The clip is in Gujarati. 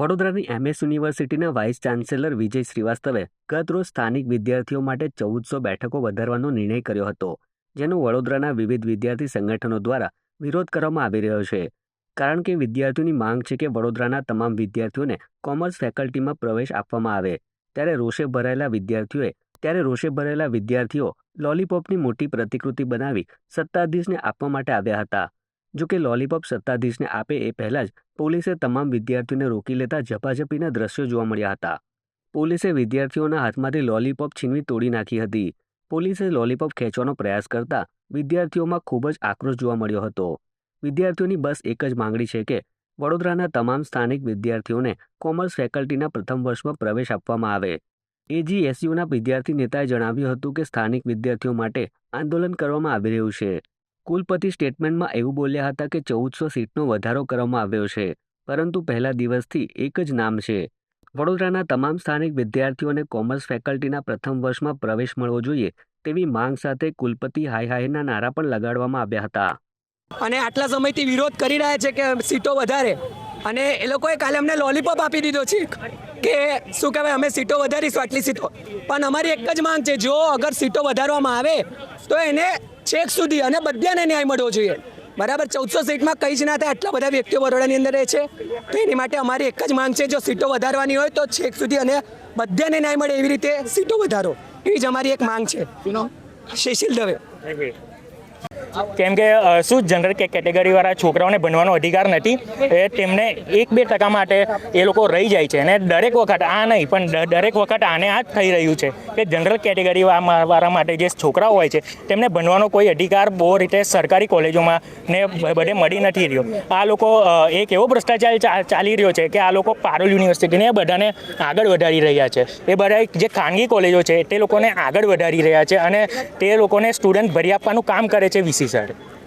વડોદરાની એમએસ યુનિવર્સિટીના વાઇસ ચાન્સેલર વિજય શ્રીવાસ્તવે ગત રોજ સ્થાનિક વિદ્યાર્થીઓ માટે ચૌદસો બેઠકો વધારવાનો નિર્ણય કર્યો હતો, જેનો વડોદરાના વિવિધ વિદ્યાર્થી સંગઠનો દ્વારા વિરોધ કરવામાં આવી રહ્યો છે. કારણ કે વિદ્યાર્થીઓની માંગ છે કે વડોદરાના તમામ વિદ્યાર્થીઓને કોમર્સ ફેકલ્ટીમાં પ્રવેશ આપવામાં આવે, ત્યારે રોષે ભરાયેલા વિદ્યાર્થીઓએ, ત્યારે રોષે ભરાયેલા વિદ્યાર્થીઓ લોલીપોપની મોટી પ્રતિકૃતિ બનાવી સત્તાધીશને આપવા માટે આવ્યા હતા. જો કે લોલીપોપ સત્તાધીશને આપે એ પહેલાં જ પોલીસે તમામ વિદ્યાર્થીઓને રોકી લેતા ઝપાઝપીના દ્રશ્યો જોવા મળ્યા હતા. પોલીસે વિદ્યાર્થીઓના હાથમાંથી લોલીપોપ છીનવી તોડી નાખી હતી. પોલીસે લોલીપોપ ખેંચવાનો પ્રયાસ કરતા વિદ્યાર્થીઓમાં ખૂબ જ આક્રોશ જોવા મળ્યો હતો. વિદ્યાર્થીઓની બસ એક જ માંગણી છે કે વડોદરાના તમામ સ્થાનિક વિદ્યાર્થીઓને કોમર્સ ફેકલ્ટીના પ્રથમ વર્ષમાં પ્રવેશ આપવામાં આવે. એજીએસયુના વિદ્યાર્થી નેતાએ જણાવ્યું હતું કે સ્થાનિક વિદ્યાર્થીઓ માટે આંદોલન કરવામાં આવી રહ્યું છે. કુલપતિ સ્ટેટમેન્ટમાં એવું બોલ્યા હતા કે ચૌદસો સીટનો વધારો કરવામાં આવ્યો છે, પરંતુ પહેલા દિવસથી એક જ નામ છે. વડોદરાના તમામ સ્થાનિક વિદ્યાર્થીઓને કોમર્સ ફેકલ્ટીના પ્રથમ વર્ષમાં પ્રવેશ મળવો જોઈએ તેવી માંગ સાથે કુલપતિ હાય હાયના નારા પણ લગાડવામાં આવ્યા હતા. અને આટલા સમયથી વિરોધ કરી રહ્યા છે કે સીટો વધારે. અને એ લોકોએ કાલે અમને લોલીપોપ આપી દીધો છે કે શું કહેવાય, અમે સીટો વધારીશું આટલી સીટો. પણ અમારી એક જ માંગ છે, જો અગર સીટો વધારવામાં આવે તો એને છેક સુધી અને બધાને ન્યાય મળવો જોઈએ. બરાબર ચૌદસો સીટમાં કઈ જ ના થાય આટલા બધા વ્યક્તિઓ બરોડાની અંદર રહે છે. તો એની માટે અમારી એક જ માંગ છે જો સીટો વધારવાની હોય તો છેક સુધી અને બધાને ન્યાય મળે એવી રીતે સીટો વધારો. એવી જ અમારી એક માંગ છે. શેષિલ દવે. કેમ કે શું જનરલ કેટેગરીવાળા છોકરાઓને ભણવાનો અધિકાર નથી, એ તેમને એક બે ટકા માટે એ લોકો રહી જાય છે અને દરેક વખત આ નહીં, પણ દરેક વખત આને આ જ થઈ રહ્યું છે કે જનરલ કેટેગરી વાળા માટે જે છોકરાઓ હોય છે, તેમને ભણવાનો કોઈ અધિકાર બહુ રીતે સરકારી કોલેજોમાં ને બધે મળી નથી રહ્યો. આ લોકો એક એવો ભ્રષ્ટાચાર ચાલી રહ્યો છે કે આ લોકો પારોલ યુનિવર્સિટીને બધાને આગળ વધારી રહ્યા છે. એ બધા જે ખાનગી કોલેજો છે, તે લોકોને આગળ વધારી રહ્યા છે અને તે લોકોને સ્ટુડન્ટ ભરી આપવાનું કામ કરે છે વીસી తీసేశాడు.